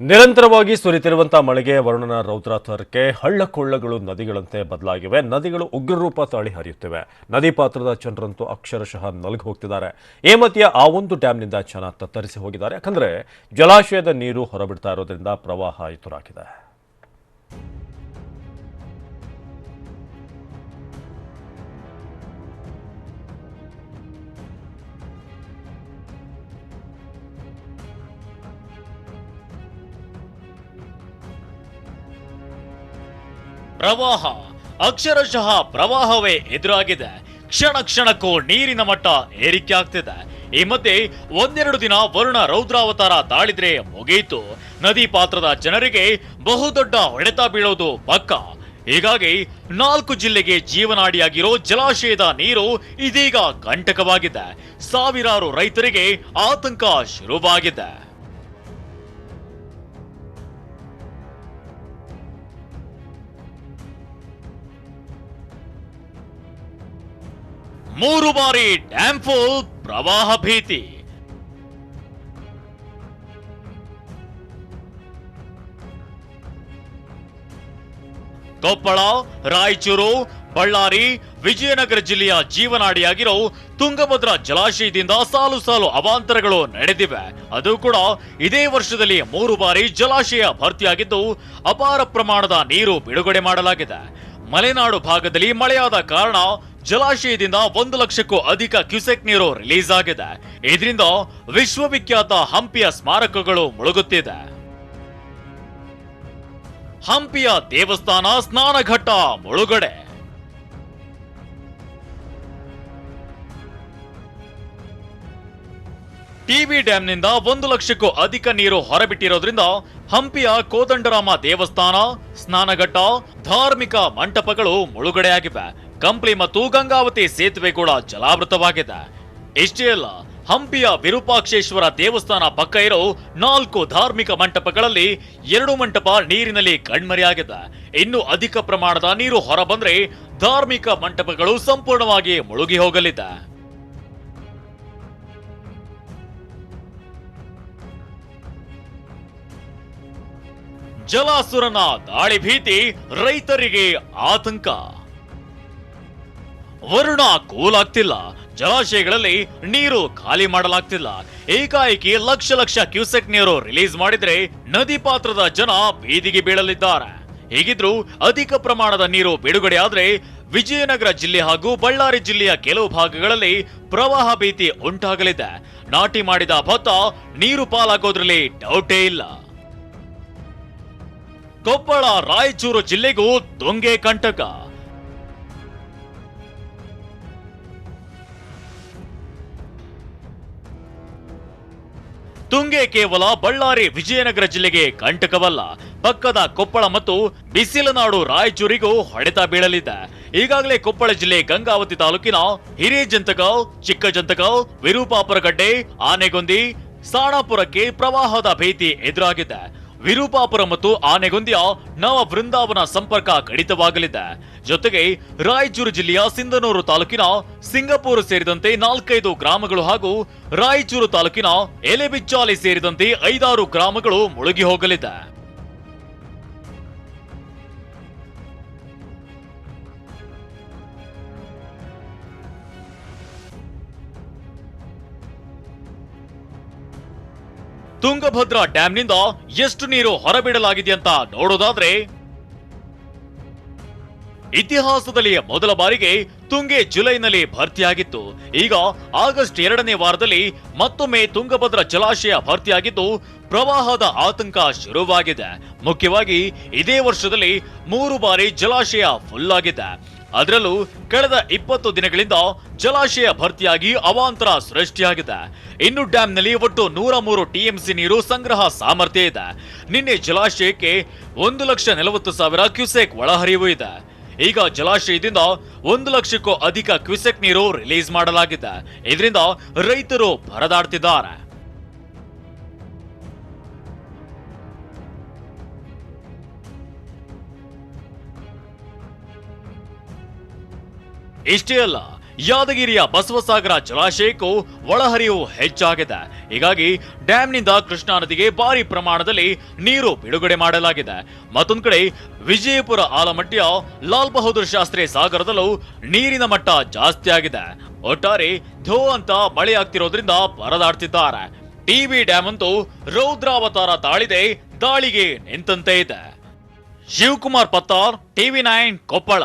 ನಿರಂತರವಾಗಿ ಸುರಿತಿರುವಂತಹ ಮಳೆಗೆ ವರುಣನ ರೌದ್ರಾತರಕ್ಕೆ ಹಳ್ಳ ಕೊಳ್ಳಗಳು ನದಿಗಳಂತೆ ಬದಲಾಗಿವೆ. ನದಿಗಳು ಉಗ್ರರೂಪ ತಾಳಿ ಹರಿಯುತ್ತಿವೆ. ನದಿ ಪಾತ್ರದ ಜನರಂತೂ ಅಕ್ಷರಶಃ ನಲಗಿ ಹೋಗ್ತಿದ್ದಾರೆ. ಈ ಮಧ್ಯೆ ಆ ಒಂದು ಡ್ಯಾಂನಿಂದ ಜನ ತತ್ತರಿಸಿ ಹೋಗಿದ್ದಾರೆ. ಯಾಕಂದರೆ ಜಲಾಶಯದ ನೀರು ಹೊರಬಿಡ್ತಾ ಇರೋದ್ರಿಂದ ಪ್ರವಾಹ ಎದುರಾಗಿದೆ. ಪ್ರವಾಹ. ಅಕ್ಷರಶಃ ಪ್ರವಾಹವೇ ಎದುರಾಗಿದೆ. ಕ್ಷಣ ಕ್ಷಣಕ್ಕೂ ನೀರಿನ ಮಟ್ಟ ಏರಿಕೆ ಆಗ್ತಿದೆ. ಈ ಮಧ್ಯೆ ಒಂದೆರಡು ದಿನ ವರುಣ ರೌದ್ರಾವತಾರ ತಾಳಿದ್ರೆ ಮುಗಿಯಿತು ನದಿ ಪಾತ್ರದ ಜನರಿಗೆ ಬಹುದೊಡ್ಡ ಹೊಡೆತ ಬೀಳೋದು ಪಕ್ಕ. ಹೀಗಾಗಿ ನಾಲ್ಕು ಜಿಲ್ಲೆಗೆ ಜೀವನಾಡಿಯಾಗಿರೋ ಜಲಾಶಯದ ನೀರು ಇದೀಗ ಕಂಟಕವಾಗಿದೆ. ಸಾವಿರಾರು ರೈತರಿಗೆ ಆತಂಕ ಶುರುವಾಗಿದೆ. ಮೂರು ಬಾರಿ ಡ್ಯಾಂಫೋಲ್ ಪ್ರವಾಹ ಭೀತಿ. ಕೊಪ್ಪಳ, ರಾಯಚೂರು, ಬಳ್ಳಾರಿ, ವಿಜಯನಗರ ಜಿಲ್ಲೆಯ ಜೀವನಾಡಿಯಾಗಿರೋ ತುಂಗಭದ್ರಾ ಜಲಾಶಯದಿಂದ ಸಾಲು ಸಾಲು ಅವಾಂತರಗಳು ನಡೆದಿವೆ. ಅದು ಕೂಡ ಇದೇ ವರ್ಷದಲ್ಲಿ ಮೂರು ಬಾರಿ ಜಲಾಶಯ ಭರ್ತಿಯಾಗಿದ್ದು ಅಪಾರ ಪ್ರಮಾಣದ ನೀರು ಬಿಡುಗಡೆ ಮಾಡಲಾಗಿದೆ. ಮಲೆನಾಡು ಭಾಗದಲ್ಲಿ ಮಳೆಯಾದ ಕಾರಣ ಜಲಾಶಯದಿಂದ ಒಂದು ಲಕ್ಷಕ್ಕೂ ಅಧಿಕ ಕ್ಯೂಸೆಕ್ ನೀರು ರಿಲೀಸ್ ಆಗಿದೆ. ಇದರಿಂದ ವಿಶ್ವವಿಖ್ಯಾತ ಹಂಪಿಯ ಸ್ಮಾರಕಗಳು ಮುಳುಗುತ್ತಿದೆ. ಹಂಪಿಯ ದೇವಸ್ಥಾನ ಸ್ನಾನಘಟ್ಟ ಮುಳುಗಡೆ. ಟಿವಿ ಡ್ಯಾಂನಿಂದ ಒಂದು ಲಕ್ಷಕ್ಕೂ ಅಧಿಕ ನೀರು ಹೊರಬಿಟ್ಟಿರೋದ್ರಿಂದ ಹಂಪಿಯ ಕೋದಂಡರಾಮ ದೇವಸ್ಥಾನ, ಸ್ನಾನಘಟ್ಟ, ಧಾರ್ಮಿಕ ಮಂಟಪಗಳು ಮುಳುಗಡೆಯಾಗಿವೆ. ಕಂಪ್ಲಿ ಮತ್ತು ಗಂಗಾವತಿ ಸೇತುವೆ ಕೂಡ ಜಲಾವೃತವಾಗಿದೆ. ಇಷ್ಟೇ ಅಲ್ಲ ಹಂಪಿಯ ವಿರೂಪಾಕ್ಷೇಶ್ವರ ದೇವಸ್ಥಾನ ಪಕ್ಕ ಇರೋ ನಾಲ್ಕು ಧಾರ್ಮಿಕ ಮಂಟಪಗಳಲ್ಲಿ ಎರಡು ಮಂಟಪ ನೀರಿನಲ್ಲಿ ಕಣ್ಮರೆಯಾಗಿದೆ. ಇನ್ನು ಅಧಿಕ ಪ್ರಮಾಣದ ನೀರು ಹೊರಬಂದ್ರೆ ಧಾರ್ಮಿಕ ಮಂಟಪಗಳು ಸಂಪೂರ್ಣವಾಗಿ ಮುಳುಗಿ ಹೋಗಲಿದೆ. ಜಲಾಸುರನ ದಾಳಿ ಭೀತಿ ರೈತರಿಗೆ ಆತಂಕ. ವರುಣ ಕೂಲಾಗ್ತಿಲ್ಲ. ಜಲಾಶಯಗಳಲ್ಲಿ ನೀರು ಖಾಲಿ ಮಾಡಲಾಗ್ತಿಲ್ಲ. ಏಕಾಏಕಿ ಲಕ್ಷ ಲಕ್ಷ ಕ್ಯೂಸೆಕ್ ನೀರು ರಿಲೀಸ್ ಮಾಡಿದ್ರೆ ನದಿ ಪಾತ್ರದ ಜನ ಬೀದಿಗೆ ಬೀಳಲಿದ್ದಾರೆ. ಹೀಗಿದ್ರೂ ಅಧಿಕ ಪ್ರಮಾಣದ ನೀರು ಬಿಡುಗಡೆ ಆದ್ರೆ ವಿಜಯನಗರ ಜಿಲ್ಲೆ ಹಾಗೂ ಬಳ್ಳಾರಿ ಜಿಲ್ಲೆಯ ಕೆಲವು ಭಾಗಗಳಲ್ಲಿ ಪ್ರವಾಹ ಭೀತಿ ಉಂಟಾಗಲಿದೆ. ನಾಟಿ ಮಾಡಿದ ಭತ್ತ ನೀರು ಪಾಲಾಗೋದ್ರಲ್ಲಿ ಡೌಟೇ ಇಲ್ಲ. ಕೊಪ್ಪಳ, ರಾಯಚೂರು ಜಿಲ್ಲೆಗೂ ದೊಂಗೆ ಕಂಟಕ. ತುಂಗೆ ಕೇವಲ ಬಳ್ಳಾರಿ ವಿಜಯನಗರ ಜಿಲ್ಲೆಗೆ ಕಂಟಕವಲ್ಲ. ಪಕ್ಕದ ಕೊಪ್ಪಳ ಮತ್ತು ಬಿಸಿಲನಾಡು ರಾಯಚೂರಿಗೂ ಹೊಡೆತ ಬೀಳಲಿದೆ. ಈಗಾಗಲೇ ಕೊಪ್ಪಳ ಜಿಲ್ಲೆ ಗಂಗಾವತಿ ತಾಲೂಕಿನ ಹಿರೇಜಂತಗಾಂವ್ ಚಿಕ್ಕಜಂತಗಾಂವ್ ವಿರೂಪಾಪುರಗಡ್ಡೆ, ಆನೆಗೊಂದಿ, ಸಾಣಾಪುರಕ್ಕೆ ಪ್ರವಾಹದ ಭೀತಿ ಎದುರಾಗಿದೆ. ವಿರೂಪಾಪುರ ಮತ್ತು ಆನೆಗೊಂದಿಯ ನವ ಬೃಂದಾವನ ಸಂಪರ್ಕ ಕಡಿತವಾಗಲಿದೆ. ಜೊತೆಗೆ ರಾಯಚೂರು ಜಿಲ್ಲೆಯ ಸಿಂಧನೂರು ತಾಲೂಕಿನ ಸಿಂಗಾಪುರ ಸೇರಿದಂತೆ ನಾಲ್ಕೈದು ಗ್ರಾಮಗಳು ಹಾಗೂ ರಾಯಚೂರು ತಾಲೂಕಿನ ಎಲೆಬಿಚ್ಚಾಲಿ ಸೇರಿದಂತೆ ಐದಾರು ಗ್ರಾಮಗಳು ಮುಳುಗಿ ಹೋಗಲಿದೆ. ತುಂಗಭದ್ರಾ ಡ್ಯಾಂನಿಂದ ಎಷ್ಟು ನೀರು ಹೊರಬಿಡಲಾಗಿದೆ ಅಂತ ನೋಡೋದಾದ್ರೆ ಇತಿಹಾಸದಲ್ಲಿ ಮೊದಲ ಬಾರಿಗೆ ತುಂಗೆ ಜುಲೈನಲ್ಲಿ ಭರ್ತಿಯಾಗಿತ್ತು. ಈಗ ಆಗಸ್ಟ್ ಎರಡನೇ ವಾರದಲ್ಲಿ ಮತ್ತೊಮ್ಮೆ ತುಂಗಭದ್ರಾ ಜಲಾಶಯ ಭರ್ತಿಯಾಗಿದ್ದು, ಪ್ರವಾಹದ ಆತಂಕ ಶುರುವಾಗಿದೆ. ಮುಖ್ಯವಾಗಿ ಇದೇ ವರ್ಷದಲ್ಲಿ ಮೂರು ಬಾರಿ ಜಲಾಶಯ ಫುಲ್ ಆಗಿದೆ. ಅದರಲ್ಲೂ ಕಳೆದ ಇಪ್ಪತ್ತು ದಿನಗಳಿಂದ ಜಲಾಶಯ ಭರ್ತಿಯಾಗಿ ಅವಾಂತರ ಸೃಷ್ಟಿಯಾಗಿದೆ. ಇನ್ನು ಡ್ಯಾಂನಲ್ಲಿ ಒಟ್ಟು ನೂರ ಮೂರು ಟಿಎಂಸಿ ನೀರು ಸಂಗ್ರಹ ಸಾಮರ್ಥ್ಯ ಇದೆ. ನಿನ್ನೆ ಜಲಾಶಯಕ್ಕೆ ಒಂದು ಲಕ್ಷ ನಲವತ್ತು ಸಾವಿರ ಕ್ಯೂಸೆಕ್ ಒಳಹರಿವು ಇದೆ. ಈಗ ಜಲಾಶಯದಿಂದ ಒಂದು ಲಕ್ಷಕ್ಕೂ ಅಧಿಕ ಕ್ಯೂಸೆಕ್ ನೀರು ರಿಲೀಸ್ ಮಾಡಲಾಗಿದೆ. ಇದರಿಂದ ರೈತರು ಪರದಾಡ್ತಿದ್ದಾರೆ. ಇಷ್ಟೇ ಅಲ್ಲ, ಯಾದಗಿರಿಯ ಬಸವಸಾಗರ ಜಲಾಶಯಕ್ಕೂ ಒಳಹರಿವು ಹೆಚ್ಚಾಗಿದೆ. ಹೀಗಾಗಿ ಡ್ಯಾಂನಿಂದ ಕೃಷ್ಣಾ ನದಿಗೆ ಭಾರಿ ಪ್ರಮಾಣದಲ್ಲಿ ನೀರು ಬಿಡುಗಡೆ ಮಾಡಲಾಗಿದೆ. ಮತ್ತೊಂದು ಕಡೆ, ವಿಜಯಪುರ ಆಲಮಟ್ಟಿಯ ಲಾಲ್ ಬಹದ್ದೂರ್ ಶಾಸ್ತ್ರಿ ಸಾಗರದಲ್ಲೂ ನೀರಿನ ಮಟ್ಟ ಜಾಸ್ತಿ ಆಗಿದೆ. ಒಟ್ಟಾರೆ, ಧೋ ಅಂತ ಮಳೆಯಾಗ್ತಿರೋದ್ರಿಂದ ಪರದಾಡ್ತಿದ್ದಾರೆ ಟಿವಿ ಡ್ಯಾಮ್ ಅಂತೂ ರೌದ್ರಾವತಾರ ತಾಳಿದೆ, ದಾಳಿಗೆ ನಿಂತಂತೆ ಇದೆ. Shivakumar Pattar TV nine Koppal.